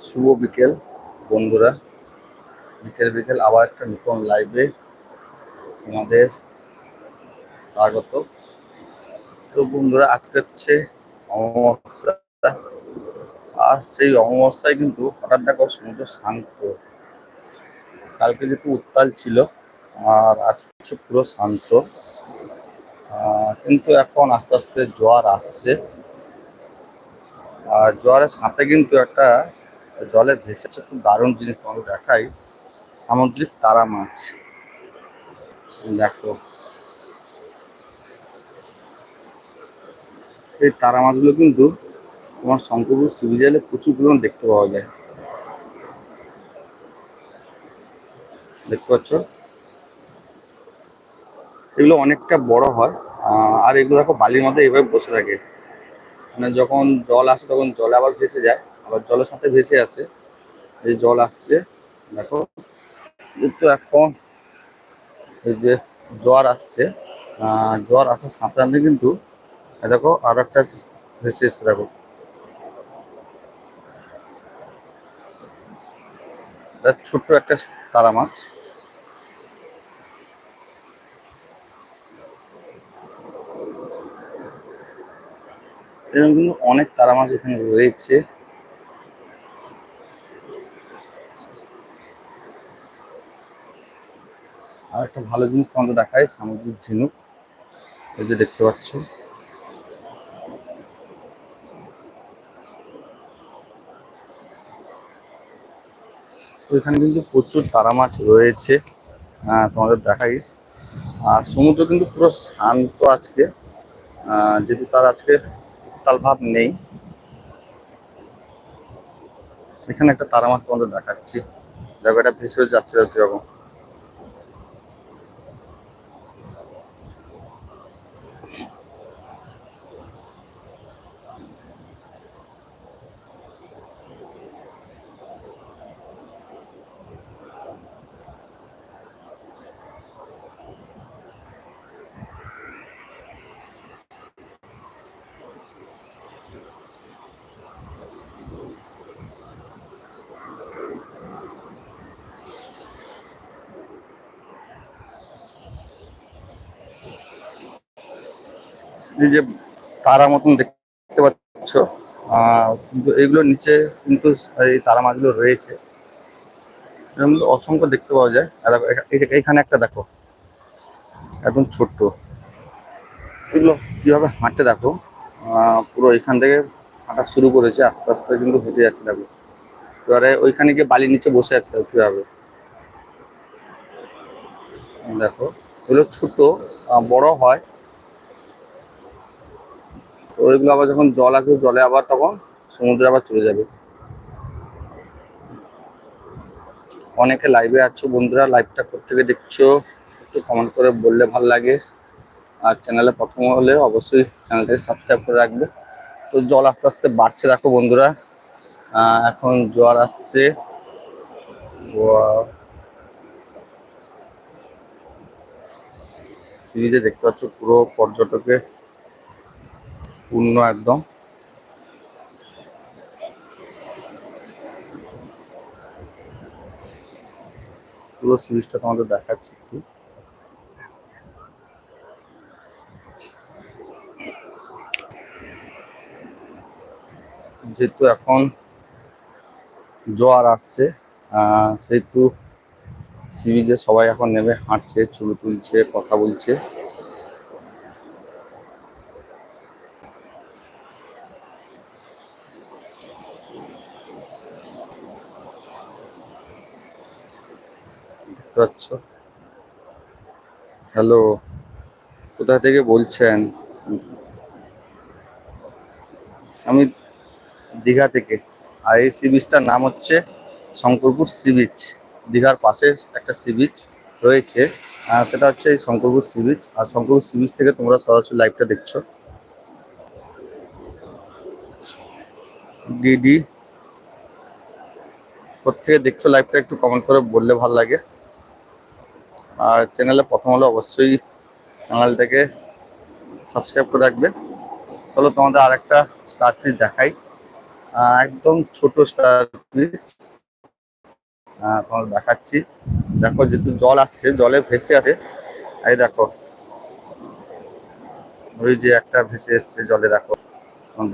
শুভ বিকেল, বন্ধুরা। বিকেল বিকেল আবার একটা নতুন লাইভে তোমাদের স্বাগত। তো বন্ধুরা, আজকে হচ্ছে অমাবস্যা। আর সেই অমাবস্যায় কিন্তু হঠাৎ দেখো সমুদ্র শান্ত। কালকে যেহেতু উত্তাল ছিল, আর আজকে হচ্ছে পুরো শান্ত। কিন্তু এখন আস্তে আস্তে জোয়ার আসছে। আর জোয়ারের সাথে কিন্তু একটা জলে ভেসেছে, খুব দারুণ জিনিস তোমাকে দেখাই। সামুদ্রিক তারা মাছ। দেখো। এই তারা মাছগুলো কিন্তু তোমার শঙ্করপুর সিবিজেলে প্রচুর পরিমাণ দেখতে পাওয়া যায়। দেখতে পাচ্ছ? এগুলো অনেকটা বড় হয়। আর এগুলো দেখো বালির মধ্যে এভাবে বসে থাকে। মানে যখন জল আসে তখন জলে আবার ভেসে যায়। আবার জলের সাথে ভেসে আসে। এই জল আসছে, দেখো। কিন্তু এখন এই যে জোয়ার আসছে জোয়ার আসার সাথে সাথে কিন্তু দেখো আর একটা ভেসে এসছে, দেখো। ছোট্ট একটা তারা মাছ। এরকম কিন্তু অনেক তারা মাছ এখানে রয়েছে। আর একটা ভালো জিনিস তোমাদের দেখায় সামুদ্রিক ঝিনুক। এই যে দেখতে পাচ্ছ। এখানে কিন্তু প্রচুর তারা মাছ রয়েছে। আহ, তোমাদের দেখাই। আর সমুদ্র কিন্তু পুরো শান্ত আজকে। যেহেতু তার আজকে উত্তাল ভাব নেই। এখানে একটা তারা মাছ তোমাদের দেখাচ্ছি। দেখো এটা ভেসে যাচ্ছে কীরকম। এই যে তারা মতন দেখতে পাচ্ছ কিন্তু এইগুলোর নিচে কিন্তু এই তারা মাছগুলো রয়েছে অসংখ্য দেখতে পাওয়া যায়। আর এখানে একটা দেখো, একদম ছোট্ট। এগুলো কীভাবে হাঁটে দেখো পুরো এখান থেকে হাঁটা শুরু করেছে, আস্তে আস্তে কিন্তু হেঁটে যাচ্ছে দেখো। এবারে ওইখানে গিয়ে বালির নিচে বসে আছে দেখো কীভাবে। দেখো, এগুলো ছোট বড় হয় ওইগুলো আবার যখন জল আসবে, জলে আবার তখন সমুদ্রে আবার চলে যাবে। অনেকে লাইভে আছো বন্ধুরা লাইভটা থেকে দেখছ, একটু কমেন্ট করে বললে ভালো লাগে। আর চ্যানেলে প্রথম হলে অবশ্যই চ্যানেলটাকে সাবস্ক্রাইব করে রাখবে। তো জল আস্তে আস্তে বাড়ছে, দেখো বন্ধুরা। এখন জোয়ার আসছে। সিরিজে দেখতে পাচ্ছ পুরো পর্যটকে পূর্ণ একদম। পুরো সিরিজটা তোমাদের দেখাচ্ছি একটু। যেহেতু এখন জোয়ার আসছে সেহেতু সিরিজে সবাই এখন নেমে হাঁটছে, ছবি তুলছে, কথা বলছে। পাচ্ছ হ্যালো কোথা থেকে বলছেন? আমি দীঘা থেকে। আর এই সি বিচটার নাম হচ্ছে শঙ্করপুর সি বিচ দীঘার পাশে একটা সি বিচ রয়েছে। সেটা হচ্ছে এই শঙ্করপুর সি বিচ আর শঙ্করপুর সি বিচ থেকে তোমরা সরাসরি লাইভটা দেখছ। ডিডি কোথেকে দেখছ লাইভটা একটু কমেন্ট করে বললে ভালো লাগে। আর চ্যানেলে প্রথম হলে অবশ্যই চ্যানেলটাকে সাবস্ক্রাইব করে রাখবে। চলো তোমাদের আর একটা স্টার ফিস দেখাই একদম ছোট স্টার পিস তোমাদের দেখাচ্ছি। দেখো যেহেতু জল আসছে, জলে ভেসে আছে, এই দেখো। ওই যে একটা ভেসে এসছে জলে, দেখো।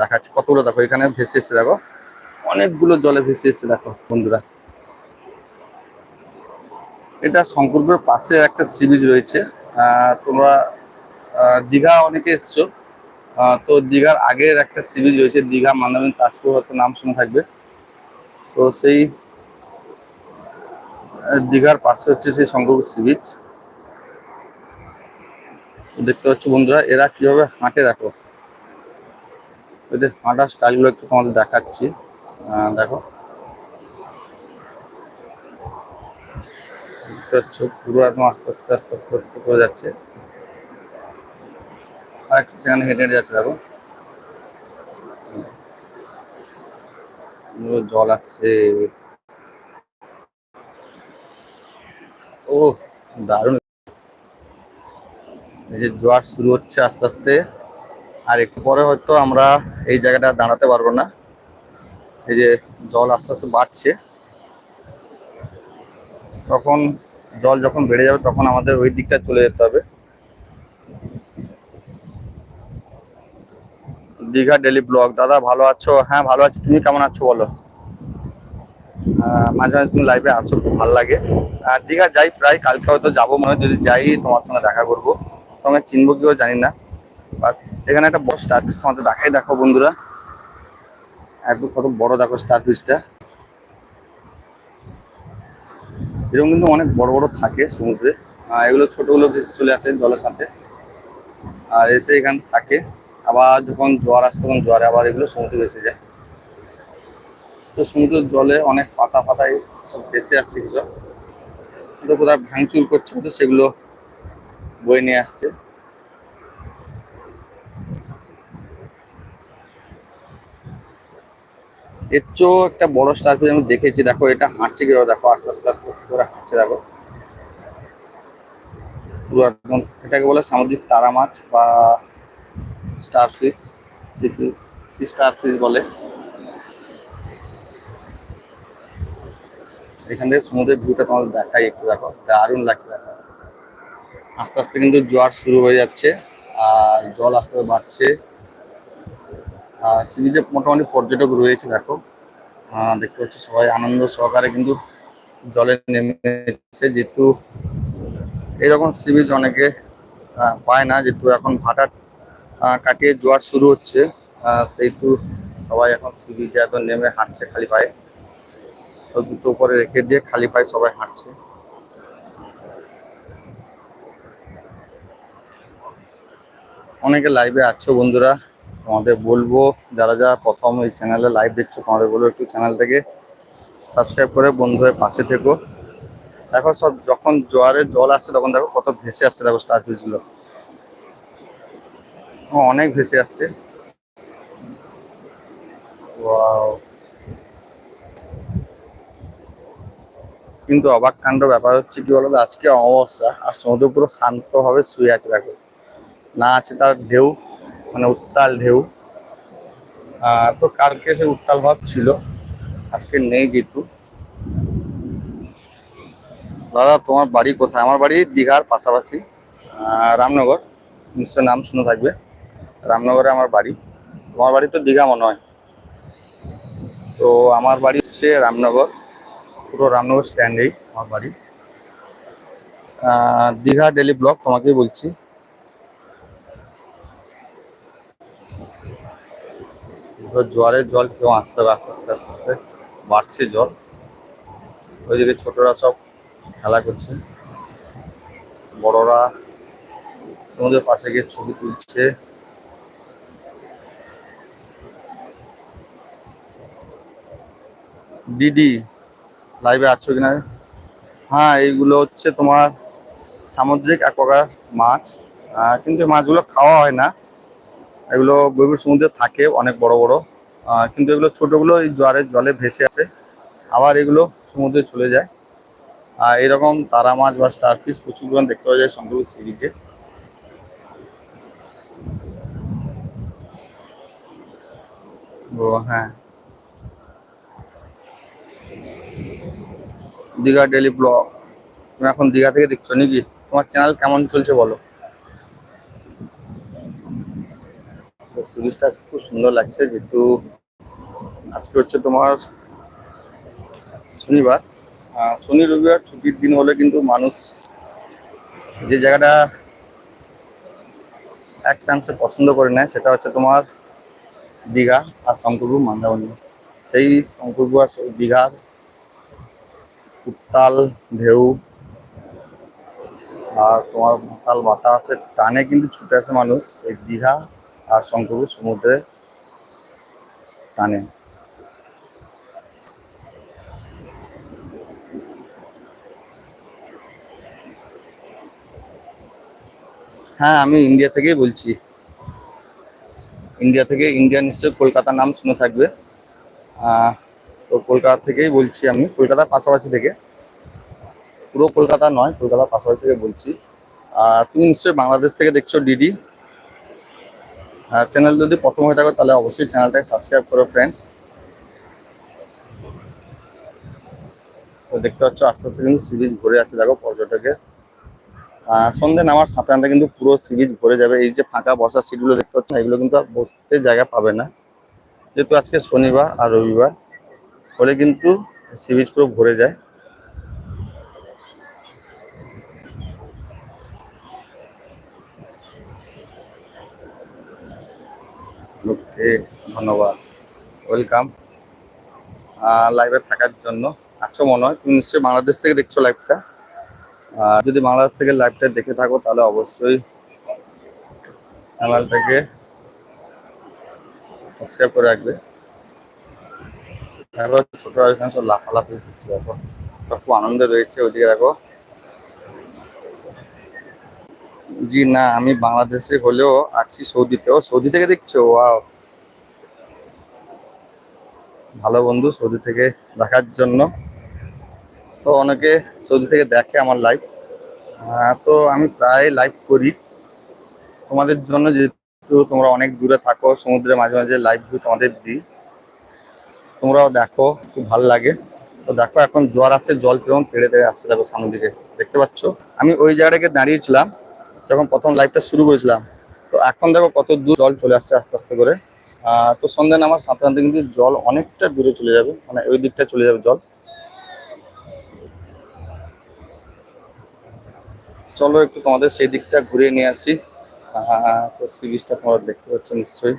দেখাচ্ছি। কতগুলো দেখো? এখানে ভেসে এসছে, দেখো। অনেকগুলো জলে ভেসে এসছে, দেখো বন্ধুরা। এটা শঙ্করপুরের পাশে একটা সি বিচ রয়েছে তোমরা দীঘা অনেকে এসছো। তো দীঘার আগের একটা সি বিচ রয়েছে, দীঘা মান্দামিন তাজপুর, হয়তো নাম শুনে থাকবে। তো সেই দীঘার পাশে হচ্ছে সেই শঙ্করপুর সি বিচ দেখতে পাচ্ছ বন্ধুরা, এরা কীভাবে হাঁটে দেখো। এদের হাঁটার স্টাইলগুলো একটু তোমাদের দেখাচ্ছি। দেখো। দেখতে পাচ্ছ, পুরো আস্তে আস্তে আস্তে আস্তে আস্তে করে যাচ্ছে। আর একটা সেখানে হেঁটে হেঁটে যাচ্ছে, দেখো। জল আসছে। ও দারুণ। এই যে জোয়ার শুরু হচ্ছে আস্তে আস্তে। আর একটু পরে হয়তো আমরা এই জায়গাটা দাঁড়াতে পারব না। এই যে জল আস্তে আস্তে বাড়ছে। তখন জল যখন বেড়ে যাবে তখন আমাদের ওই দিকটা চলে যেতে হবে। Digha daily vlog. দাদা, ভালো আছো? হ্যাঁ ভালো আছি। তুমি কেমন আছো বলো? মাঝে মাঝে তুমি লাইভে আসো, খুব ভালো লাগে। দীঘা যাই, প্রায় কালকে হয়তো যাব মনে হয়, যদি যাই, তোমার সঙ্গে দেখা করব। তোমাকে চিনবো কেউ জানি না। বাট এখানে একটা বড় স্টার পিস তোমাদের দেখাই, দেখো বন্ধুরা। একদম কত বড় দেখো স্টার পিসটা এরকম কিন্তু অনেক বড় বড় থাকে সমুদ্রে। এগুলো ছোটগুলো ভেসে চলে আসে জলের সাথে। আর এসে এখানে থাকে। আবার যখন জোয়ার আসে তখন জোয়ারে আবার এগুলো সমুদ্রে ভেসে যায়। তো সমুদ্রের জলে অনেক পাতা পাতায় সব ভেসে আসছে কিছু। তো কোথাও ভাঙচুর করছে তো সেগুলো বয়ে নিয়ে আসছে। এর চেয়েও একটা বড় স্টার পিস আমি দেখেছি। দেখো, এটা হাঁটছে কীভাবে? দেখো, আস্তে আস্তে আস্তে আস্তে করে হাঁটছে, দেখো। পুরো একদম এটাকে বলে সামুদ্রিক তারা মাছ বা starfish sea fish sea starfish বলে। এখান থেকে সমুদ্রের ভিউটা তোমাদের দেখাই একটু, দেখো। দারুণ লাগছে, দেখো। আস্তে আস্তে কিন্তু জোয়ার শুরু হয়ে যাচ্ছে আর জল আস্তে বাড়ছে। আর সি মোটামুটি পর্যটক রয়েছে, দেখো। দেখতে পাচ্ছি সবাই আনন্দ সহকারে কিন্তু জলে নেমেছে। যেহেতু এরকম সি বিচ অনেকে পায় না, যেহেতু এখন ভাটা কাটিয়ে জোয়ার শুরু হচ্ছে সেহেতু সবাই এখন সি বিচে এত নেমে হাঁটছে, খালি পায়ে। তো জুতো উপরে রেখে দিয়ে খালি পায়ে সবাই হাঁটছে। অনেকে লাইভে আছো বন্ধুরা। তোমাদের বলব, যারা যারা প্রথম এই চ্যানেলে লাইভ দেখছ, তোমাদের বলব একটু চ্যানেলটাকে সাবস্ক্রাইব করে বন্ধু হয়ে পাশে থেকো। দেখো সব যখন জোয়ারে জল আসছে, তখন দেখো কত ভেসে আসছে, দেখো স্টারগুলো। অনেক ভেসে আসছে. কিন্তু অবাক কাণ্ড ব্যাপার হচ্ছে কি বলতো, আজকে অমাবস্যা, আর সমুদ্র পুরো শান্ত ভাবে শুয়ে আছে, দেখো। না আছে তার ঢেউ মানে উত্তাল ঢেউ। তো কালকে সে উত্তাল ভাব ছিল। আজকে নেই যেহেতু। দাদা, তোমার বাড়ি কোথায়? আমার বাড়ি দীঘার পাশাপাশি রামনগর। নিশ্চয় নাম শুনে থাকবে। রামনগরে আমার বাড়ি। তোমার বাড়ি তো দীঘা মনে হয়। তো আমার বাড়ি হচ্ছে রামনগর। পুরো রামনগর স্ট্যান্ডেই আমার বাড়ি। দীঘা ডেলি ব্লক তোমাকেই বলছি। তো জোয়ারের জল কেউ আস্তে হবে, আস্তে আস্তে আস্তে আস্তে। বাড়ছে জল। ওইদিকে ছোটরা সব খেলা করছে। বড়রা সমুদ্রের পাশে গিয়ে ছবি তুলছে। দিদি লাইভে আছো কিনা? হ্যাঁ এইগুলো হচ্ছে তোমার সামুদ্রিক এক প্রকার মাছ কিন্তু মাছগুলো খাওয়া হয় না। এগুলো গভীর সমুদ্রে থাকে, অনেক বড় বড়। কিন্তু এগুলো ছোটগুলো এই জোয়ারের জলে ভেসে আছে আবার এগুলো সমুদ্রে চলে যায়। আর এরকম তারা মাছ বা স্টার পিস প্রচুর পরিমাণ দেখতে পাওয়া যায় সংগ্রহ সিরিজে। ও হ্যাঁ। দীঘা ডেলি ব্লগ তুমি এখন দীঘা থেকে দেখছ নাকি? তোমার চ্যানেল কেমন চলছে বলো? সিরিজটা খুব সুন্দর লাগছে, যেহেতু আজকে হচ্ছে তোমার শনিবার। শনি, রবিবার ছুটির দিন হলে কিন্তু মানুষ যে জায়গাটা এক চান্সে পছন্দ করে নেয়, সেটা হচ্ছে তোমার দীঘা আর শঙ্করপুর মন্দারমণি। সেই শঙ্করপুর আর দীঘার উত্তাল ঢেউ আর তোমার মাতাল বাতাসের টানে কিন্তু ছুটে আসে মানুষ। এই দীঘা আর শঙ্করপুর সমুদ্রে টানে। হ্যাঁ আমি ইন্ডিয়া থেকেই বলছি। ইন্ডিয়া থেকে ইন্ডিয়া নিশ্চয়ই কলকাতার নাম শুনে থাকবে। তো কলকাতা থেকেই বলছি আমি। কলকাতার পাশাপাশি থেকে। পুরো কলকাতা নয়, কলকাতার পাশাপাশি থেকে বলছি। তুমি নিশ্চয়ই বাংলাদেশ থেকে দেখছ ডিডি। চ্যানেল যদি প্রথম হয়ে থাকো, তাহলে অবশ্যই চ্যানেলটাকে সাবস্ক্রাইব করো ফ্রেন্ডস তো দেখতে পাচ্ছ, আস্তে আস্তে কিন্তু সিরিজ ভরে আছে দেখো, পর্যটকের। সন্ধে নামার সাথে সাথে কিন্তু পুরো সিরিজ ভরে যাবে। এই যে ফাঁকা বসার সিটগুলো দেখতে পাচ্ছ, এগুলো কিন্তু আর বসতে জায়গা পাবে না। যেহেতু আজকে শনিবার আর রবিবার হলে কিন্তু সিরিজ পুরো ভরে যায়। ওকে ধন্যবাদ। ওয়েলকাম লাইভে থাকার জন্য। আচ্ছা মনে হয় তুমি নিশ্চয়ই বাংলাদেশ থেকে দেখছ লাইভটা আর যদি বাংলাদেশ থেকে লাইভটা দেখে থাকো, তাহলে অবশ্যই চ্যানেলটাকে সাবস্ক্রাইব করে রাখবে। ছোটরা এখানে সব লাফালাফি করছে দেখো। খুব আনন্দে রয়েছে, ওদিকে দেখো। জি, না, আমি বাংলাদেশে হলেও আছি সৌদিতে ও সৌদি থেকে দেখছ? ওয়াও। ভালো বন্ধু সৌদি থেকে দেখার জন্য। তো অনেকে সৌদি থেকে দেখে আমার লাইভ তো আমি প্রায় লাইভ করি। তোমাদের জন্য যেহেতু তোমরা অনেক দূরে থাকো, সমুদ্রে মাঝে মাঝে লাইভ ভিউ তোমাদের দিই। তোমরাও দেখো, খুব ভালো লাগে। তো দেখো, এখন জোয়ার আসছে, জল কীরকম তেড়ে তেড়ে আসছে দেখো সামনের দিকে। দেখতে পাচ্ছ? আমি ওই জায়গাটাকে দাঁড়িয়েছিলাম। যখন প্রথম লাইফটা শুরু করেছিলাম, তো এখন দেখো কত দূর জল চলে আসছে আস্তে আস্তে করে। তো সন্ধ্যা নামার সাথে কিন্তু জল অনেকটা দূরে চলে যাবে মানে ওই দিকটা চলে যাবে জল। চলো একটু তোমাদের সেই দিকটা ঘুরিয়ে নিয়ে আসি। তো সি বিচটা তোমরা দেখতে পাচ্ছ নিশ্চয়ই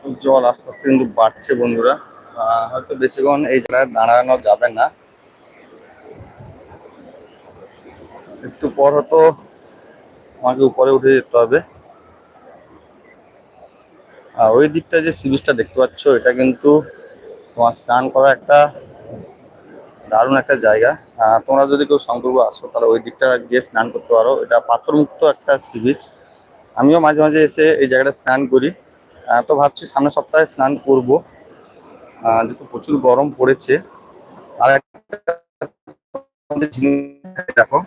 তো জল আস্তে আস্তে কিন্তু বাড়ছে বন্ধুরা। হয়তো বেশিক্ষণ এই জায়গায় দাঁড়ানো যাবে না। একটু পর হয়তো আমাকে উপরে উঠে যেতে হবে। আর ওই দিকটা যে সি বিচটা দেখতে পাচ্ছ, এটা কিন্তু তোমার স্নান করা একটা দারুণ একটা জায়গা। তোমরা যদি কেউ শঙ্করপুর আসো, তাহলে ওই দিকটা গিয়ে স্নান করতে পারো। এটা পাথরমুক্ত একটা সি বিচ আমিও মাঝে মাঝে এসে এই জায়গাটা স্নান করি। তো ভাবছি সামনের সপ্তাহে স্নান করব। যেহেতু প্রচুর গরম পড়েছে, আর দেখো।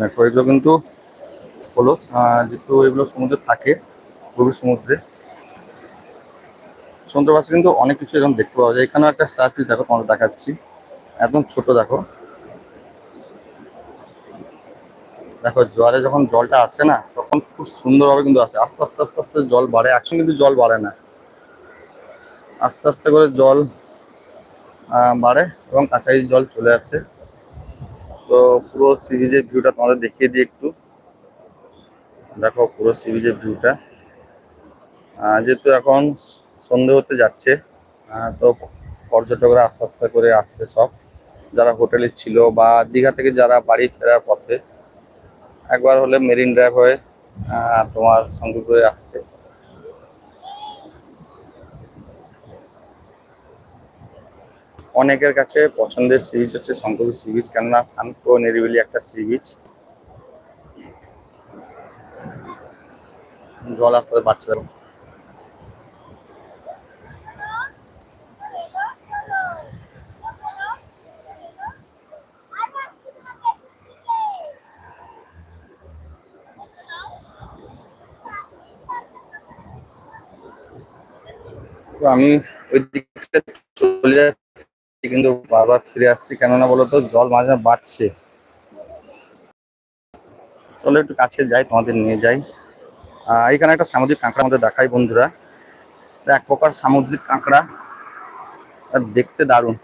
দেখো, এগুলো কিন্তু হলো যেহেতু এগুলো সমুদ্রে থাকে, গভীর সমুদ্রে। সমুদ্র পাশে কিন্তু অনেক কিছু এরকম দেখতে পাওয়া যায়। এখানেও একটা স্টার দেখো, তোমাদের দেখাচ্ছি। একদম ছোট দেখো। দেখো জোয়ারে যখন জলটা আসে না, তখন খুব সুন্দরভাবে কিন্তু আসে। আস্তে আস্তে আস্তে আস্তে জল বাড়ে, একসঙ্গে কিন্তু জল বাড়ে না। আস্তে আস্তে করে জল বাড়ে এবং কাছাকাছি জল চলে আসে। তো পুরো সিরিজের ভিউটা তোমাদের দেখিয়ে দিই একটু। দেখো পুরো সিরিজের ভিউটা। যেহেতু এখন সন্ধে হতে যাচ্ছে তো পর্যটকরা আস্তে আস্তে করে আসছে সব। যারা হোটেলে ছিল বা দীঘা থেকে যারা বাড়ি ফেরার পথে একবার হলে মেরিন ড্রাইভ হয়ে তোমার শঙ্করপুরে আসছে। অনেকের কাছে পছন্দের সি বিচ হচ্ছে শঙ্কর সি বিচ কেননা শান্ত নিরিবিলি একটা সি বিচ জল আসতে আস্তে তো আমি ওই দিকটা চলে যাচ্ছি, কিন্তু বারবার ফিরে আসছি। কেননা বলতো, জল মাঝে বাড়ছে। চলো একটু কাছে যাই, তোমাদের নিয়ে যাই। এখানে একটা সামুদ্রিক কাঁকড়া আমাদের দেখাই বন্ধুরা। এক প্রকার সামুদ্রিক কাঁকড়া। দেখতে দারুণ।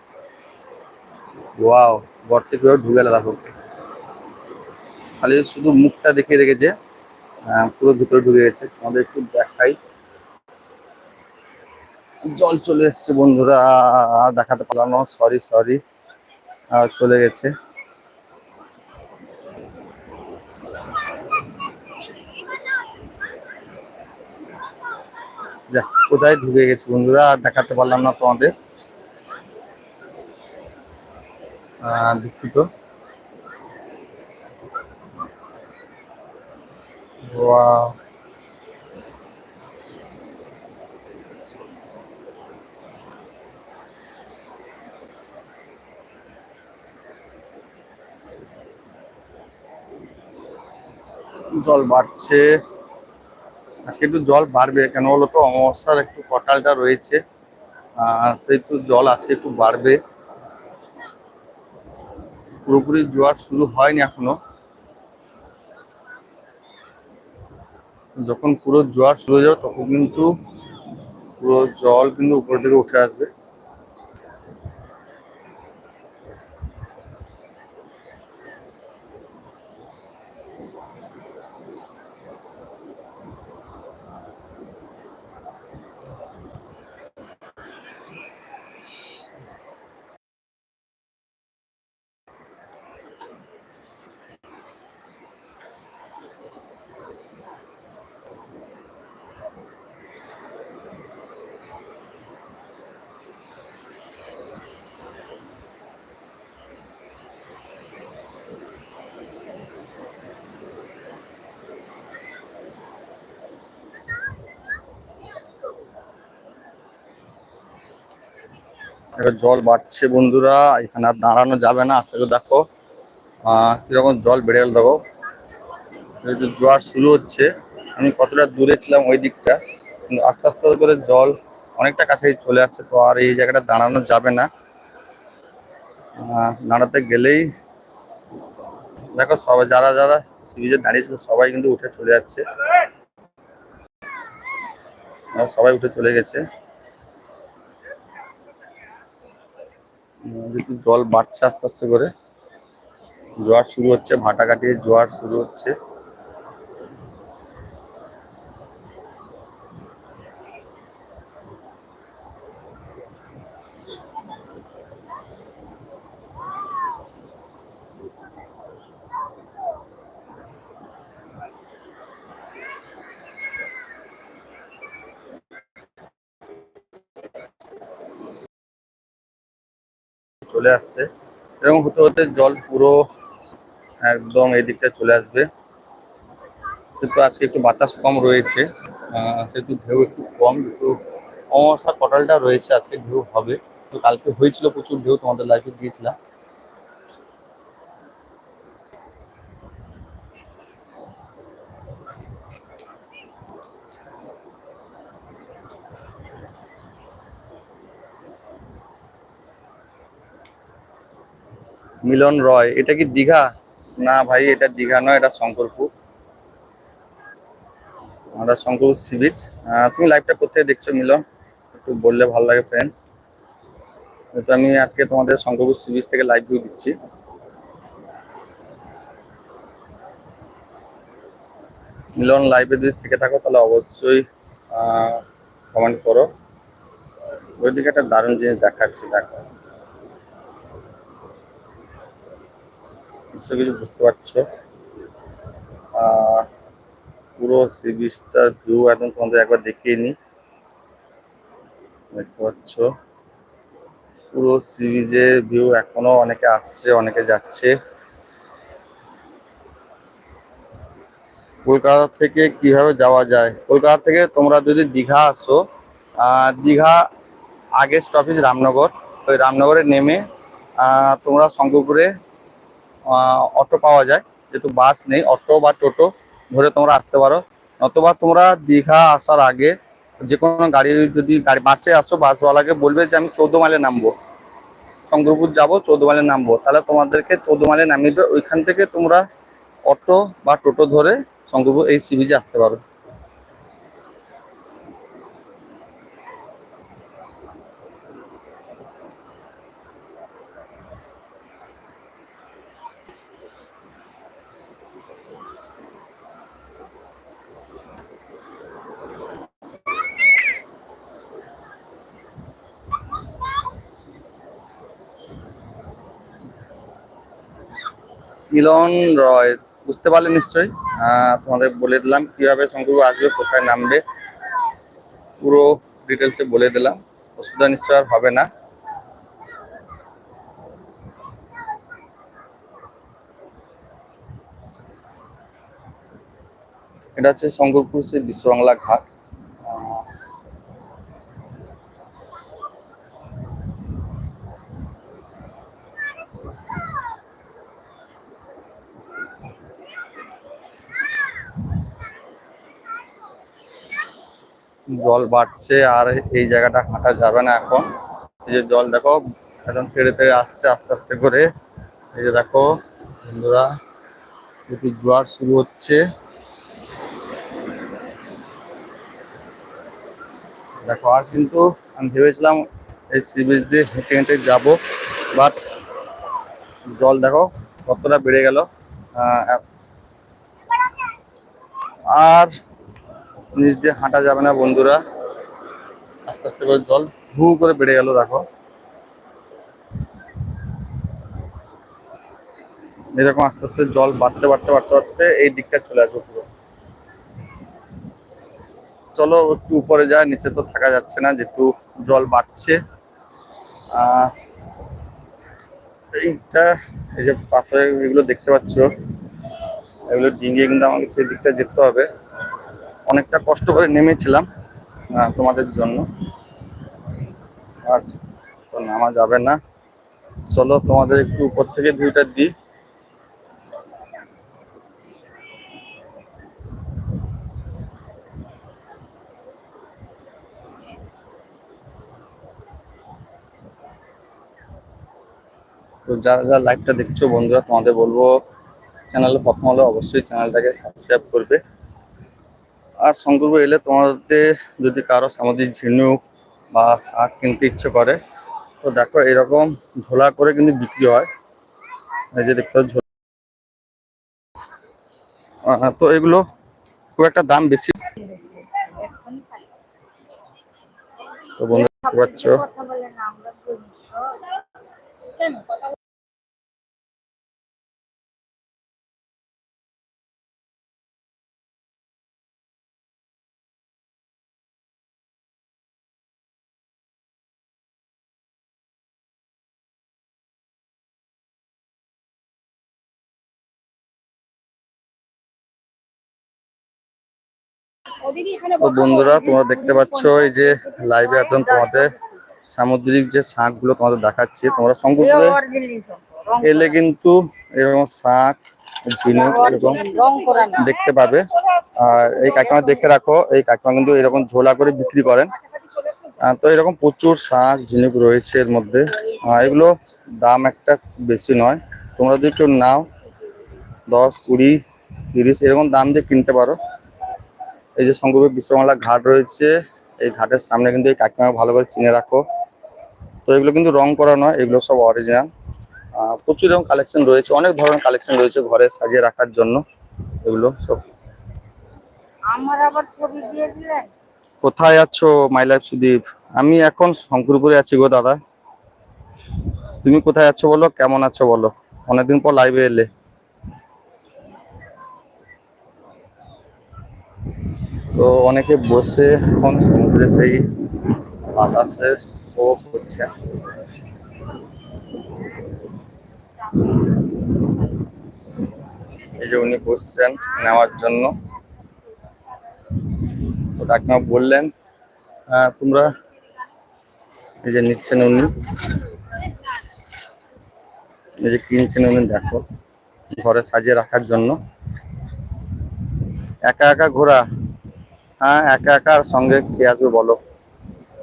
ওয়াও গর্তে কেউ ঢুকে দেখো। খালি শুধু মুখটা দেখিয়ে রেখেছে। পুরো ভিতরে ঢুকে গেছে। তোমাদের একটু দেখাই। জল চলে এসছে বন্ধুরা, দেখাতে পারলাম না সরি সরি চলে গেছে। যা, কোথায় ঢুকে গেছে বন্ধুরা, আর দেখাতে পারলাম না তোমাদের। দুঃখিত। Wow. জল বাড়ছে। আজকে একটু জল বাড়বে, কেন বলো তো? অমাবস্যার একটু কটালটা রয়েছে। সেহেতু জল আজকে একটু বাড়বে। পুরোপুরি জোয়ার শুরু হয়নি এখনও। যখন পুরো জোয়ার শুরু হয়ে যাবে, তখন কিন্তু পুরো জল কিন্তু উপর দিকে উঠে আসবে। জল বাড়ছে বন্ধুরা, এখানে আর দাঁড়ানো যাবে না, আস্তে করে দেখো। কীরকম জল বেড়ে গেল দেখো যেহেতু জোয়ার শুরু হচ্ছে, আমি কতটা দূরে ছিলাম ওই দিকটা, কিন্তু আস্তে আস্তে করে জল অনেকটা কাছাকাছি চলে আসছে, তো আর এই জায়গাটা দাঁড়ানো যাবে না। দাঁড়াতে গেলেই দেখো সবাই যারা যারা সিরিজে দাঁড়িয়েছিল সবাই কিন্তু উঠে চলে যাচ্ছে। সবাই উঠে চলে গেছে। যেহেতু জল বাড়ছে আস্তে আস্তে করে জোয়ার শুরু হচ্ছে ভাটা কাটিয়ে জোয়ার শুরু হচ্ছে। চলে আসছে। এরকম হতে হতে জল পুরো একদম এই দিকটা চলে আসবে। কিন্তু আজকে একটু বাতাস কম রয়েছে। সেহেতু ঢেউ একটু কম, কিন্তু অমাবস্যার পটালটা রয়েছে, আজকে ঢেউ হবে। তো কালকে হয়েছিল প্রচুর ঢেউ, তোমাদের লাইফে দিয়েছিলাম। মিলন রয়, এটা কি দীঘা? না ভাই, এটা দীঘা নয়, এটা শঙ্করপুর। আমরা শঙ্করপুর সি বিচ তুমি লাইভটা কোথায় দেখছ মিলন? একটু বললে ভালো লাগে ফ্রেন্ডস তো আমি আজকে তোমাদের শঙ্করপুর সি বিচ থেকে লাইভ ভিউ দিচ্ছি। মিলন লাইভে যদি থেকে থাকো, তাহলে অবশ্যই কমেন্ট করো। ওইদিকে একটা দারুণ জিনিস দেখাচ্ছি, দেখো। নিশ্চয় কিছু বুঝতে পারছ। পুরো সি বিচটার ভিউ একদম তোমাদের একবার দেখিয়ে নি দেখতে পাচ্ছ। পুরো সি বিচের ভিউ এখনও অনেকে আসছে, অনেকে যাচ্ছে। কলকাতা থেকে কীভাবে যাওয়া যায়? কলকাতা থেকে তোমরা যদি দীঘা আসো দীঘা আগের স্টপেজ রামনগর। ওই রামনগরে নেমে তোমরা শঙ্করপুরে অটো পাওয়া যায়। যেহেতু বাস নেই অটো বা টোটো ধরে তোমরা আসতে পারো। অথবা তোমরা দীঘা আসার আগে যে কোনো গাড়ি যদি গাড়ি বাসে আসো বাসওয়ালাকে বলবে যে, আমি চৌদ্দ মাইলে নামবো। শঙ্করপুর যাব, চৌদ্দ মাইলে নামবো। তাহলে তোমাদেরকে চৌদ্দ মাইলে নামিয়ে দেবে। ওইখান থেকে তোমরা অটো বা টোটো ধরে শঙ্করপুর এই সি বিচে আসতে পারো। মিলন রয়, বুঝতে পারলে নিশ্চয়ই। তোমাদের বলে দিলাম কীভাবে শঙ্করপুর আসবে, কোথায় নামবে। পুরো ডিটেলসে বলে দিলাম। অসুবিধা নিশ্চয় আর হবে না। এটা হচ্ছে শঙ্করপুর সে বিশ্ববাংলা ঘাট। জল বাড়ছে আর এই জায়গাটা হাঁটা যাবে না এখন। এই যে জল দেখো, একদম তেড়ে তেড়ে আসছে আস্তে আস্তে করে। এই যে দেখো, বন্ধুরা যদি জোয়ার শুরু হচ্ছে। দেখো, আর কিন্তু আমি ভেবেছিলাম এই সি বিচ দিয়ে হেঁটে হেঁটে যাব বাট জল দেখো কতটা বেড়ে গেল। আর নিচ দিয়ে হাঁটা যাবে না, বন্ধুরা। আস্তে আস্তে করে জল হু করে বেড়ে গেল, দেখো। এরকম আস্তে আস্তে জল বাড়তে বাড়তে বাড়তে বাড়তে এই দিকটা চলে আসবে পুরো। চলো, একটু উপরে যায় নিচে তো থাকা যাচ্ছে না, যেহেতু জল বাড়ছে। এইটা, এই যে পাথরে এগুলো দেখতে পাচ্ছ, এগুলো ডিঙ্গিয়ে কিন্তু আমাকে সেই দিকটা যেতে হবে। অনেকটা কষ্ট করে নেমেছিলাম তোমাদের জন্য। আর তো নামা যাবে না। চলো তোমাদের একটু উপর থেকে ভিউটা দিই। তো যারা যারা লাইভটা দেখছ, বন্ধুরা, তোমাদের বলব চ্যানেলে প্রথম হলে অবশ্যই চ্যানেলটাকে সাবস্ক্রাইব করবে। আর শঙ্করপুর এলে তোমাদের যদি কারও সামুদ্রিক ঝিনুক বা শাক কিনতে ইচ্ছে করে, তো দেখো এরকম ঝোলা করে কিন্তু বিক্রি হয় এই যে দেখতে ঝোলা। তো এগুলো খুব একটা দাম বেশি তো বন্ধুরা, দেখতে পাচ্ছ তো বন্ধুরা তোমরা দেখতে পাচ্ছ এই যে লাইভে একদম তোমাদের সামুদ্রিক যে শাকগুলো তোমাদের দেখাচ্ছি তোমরা শঙ্করপুরে এলে কিন্তু এরকম শাক ঝিনুক এরকম দেখতে পাবে। আর এই কাকিমা দেখে রাখো এই কাকিমা কিন্তু এরকম ঝোলা করে বিক্রি করেন। তো এরকম প্রচুর শাক ঝিনুক রয়েছে এর মধ্যে। আহ, এগুলো দাম একটা বেশি নয়। তোমরা যদি একটু নাও দশ কুড়ি তিরিশ এরকম দাম দিয়ে কিনতে পারো। এই যে শঙ্করপুর বিশ্ববাংলা ঘাট রয়েছে এই ঘাটের সামনে কিন্তু এই কাকিমা ভালো করে চিনে রাখো। তো এগুলো কিন্তু রং করা নয় এগুলো সব অরিজিনাল প্রচুর এরকম কালেকশন রয়েছে অনেক ধরনের কালেকশন রয়েছে ঘরে সাজিয়ে রাখার জন্য এগুলো সব। আমার আবার ছবি দিয়ে দিলেন? কোথায় আছো মাই লাইফ সুদীপ? আমি এখন শঙ্করপুরে আছি গো দাদা। তুমি কোথায় আছো বলো কেমন আছো বলো? অনেকদিন পর লাইভে এলে। তো অনেকে বসে এখন সমুদ্রে সেই বাতাসের উপভোগ করছে এই যে উনি বসছেন নেওয়ার জন্য। তো কাকিমা বললেন তোমরা এই যে নিচ্ছেন উনি। এই যে কিনছেন উনি, দেখো, ঘরে সাজিয়ে রাখার জন্য। একা একা ঘোরা হ্যাঁ একা একার সঙ্গে কে আসবে বলো?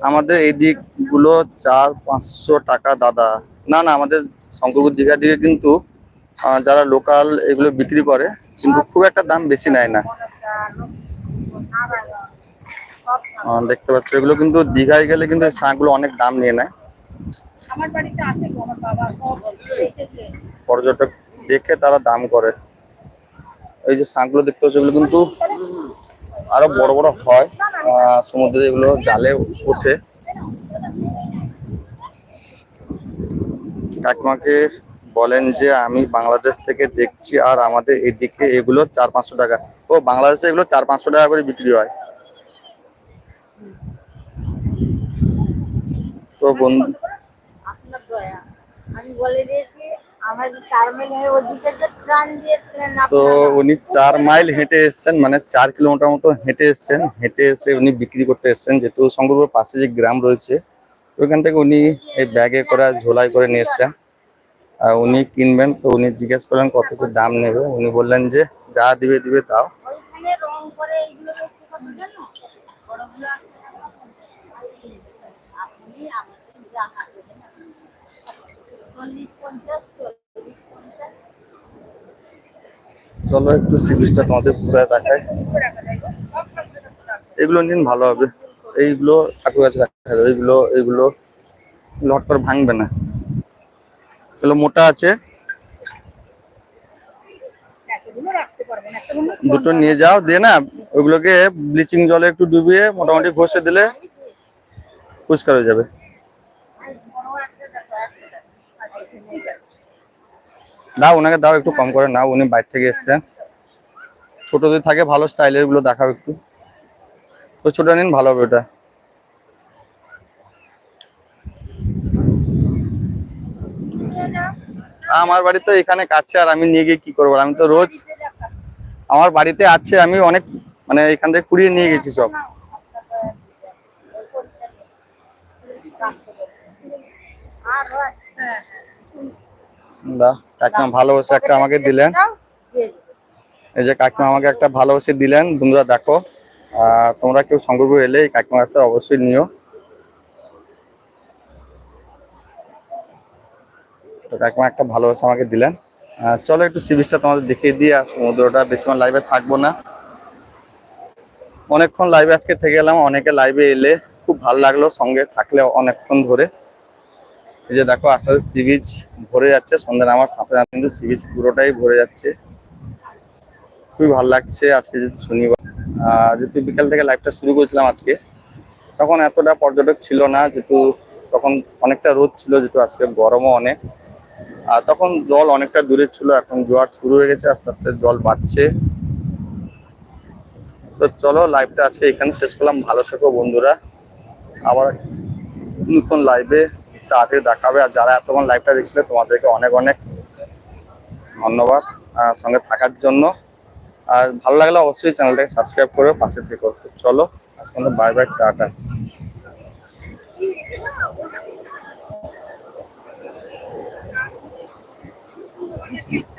আমাদের এই দিকগুলো চার পাঁচশো টাকা দাদা। না না আমাদের শঙ্করপুর দীঘার দিকে কিন্তু যারা লোকাল এগুলো বিক্রি করে কিন্তু খুব একটা দাম বেশি নেয় না। দেখতে পাচ্ছ এগুলো কিন্তু দীঘায় গেলে কিন্তু শাঁখগুলো অনেক দাম নিয়ে নেয়। পর্যটক দেখে তারা দাম করে। এই যে শাঁখগুলো দেখতে পাচ্ছ এগুলো কিন্তু আরও বড় বড় হয় সমুদ্রে এগুলো জালে ওঠে। কাকিমাকে বলেন যে, আমি বাংলাদেশ থেকে দেখছি আর আমাদের এদিকে এগুলো চার পাঁচশো টাকা। ও, বাংলাদেশে এগুলো চার পাঁচশো টাকা করে বিক্রি হয়। তো বন্ধু আমি বলে দিয়েছি তো উনি চার মাইল হেঁটে এসেছেন মানে চার কিলোমিটার মতো হেঁটে এসেছেন। হেঁটে এসে উনি বিক্রি করতে এসেছেন যেহেতু শঙ্করপুর পাশে যে গ্রাম রয়েছে ওইখান থেকে উনি এই ব্যাগে করে ঝোলাই করে নিয়ে এসছেন। আর উনি কিনবেন তো উনি জিজ্ঞেস করলেন কত কি দাম নেবে। উনি বললেন যে যা দিবে দিবে তাও। ওইখানে রং করে এইগুলো দেখতে কত জানো বড়গুলো আপনি আমাকে জানা দেবেন চল্লিশ পঞ্চাশ চল্লিশ পঞ্চাশ চলো একটু সি বিচটা তোমাদের ঘুরে দেখায় এগুলো নিন, ভালো হবে। এইগুলো ঠাকুর কাছে রাখা যাবে। এইগুলো এইগুলো লট করে ভাঙবে না। এগুলো মোটা আছে। দুটো নিয়ে যাও, দিয়ে না ওগুলোকে ব্লিচিং জলে একটু ডুবিয়ে মোটামুটি ঘষে দিলে পরিষ্কার হয়ে যাবে বড় একটা দেখো একশো টাকা আচ্ছা, এখানে এটা। দাও ওনাকে দাও একটু কম করে নাও উনি বাইরে থেকে এসছেন ছোট যদি থাকে ভালো স্টাইলেরগুলো দেখাও একটু। তো ছোট নিন ভালো হবে ওটা। আমার বাড়ি তো এখানে কাছে আর আমি নিয়ে গিয়ে কি করব? আমি তো রোজ আমার বাড়িতে আছে আমি অনেক মানে এখান থেকে কুড়িয়ে নিয়ে গেছি সব। নাও, দা, কাকিমা ভালোবাসে একটা আমাকে দিলেন। দিয়ে। এই যে কাকিমা আমাকে একটা দেখো তোমরা কেউ এলে এই অবশ্যই নিও। তো কাকিমা একটা ভালোবাসা আমাকে দিলেন। চলো একটু সি তোমাদের দেখিয়ে দিই আর সমুদ্রটা বেশিক্ষণ লাইভে থাকব না। অনেকক্ষণ লাইভে আজকে থেকে এলাম। অনেকে লাইভে এলে খুব ভালো লাগল সঙ্গে থাকলে অনেকক্ষণ ধরে। এই যে দেখো, আস্তে আস্তে সি বিচ ভরে যাচ্ছে সন্ধ্যা নামার সাথে সাথে কিন্তু সি বিচ পুরোটাই ভরে যাচ্ছে। খুবই ভালো লাগছে আজকে যেহেতু শনিবার। যেহেতু বিকাল থেকে লাইভটা শুরু করেছিলাম আজকে, তখন এতটা পর্যটক ছিল না, যেহেতু তখন অনেকটা রোদ ছিল, যেহেতু আজকে গরমও অনেক। আর তখন জল অনেকটা দূরে ছিল, এখন জোয়ার শুরু হয়ে গেছে, আস্তে আস্তে জল বাড়ছে। তো চলো লাইভটা আজকে এখানে শেষ করলাম। ভালো থেকো বন্ধুরা। আবার নতুন লাইভে তাড়াতাড়ি দেখাবে। আর যারা এতক্ষণ লাইভটা দেখছিলে, তোমাদেরকে অনেক অনেক ধন্যবাদ সঙ্গে থাকার জন্য। আর ভালো লাগলে অবশ্যই চ্যানেলটাকে সাবস্ক্রাইব করে পাশে থেকে। তো চলো, আজকে বাই বাই টাটা। Thank দেবো।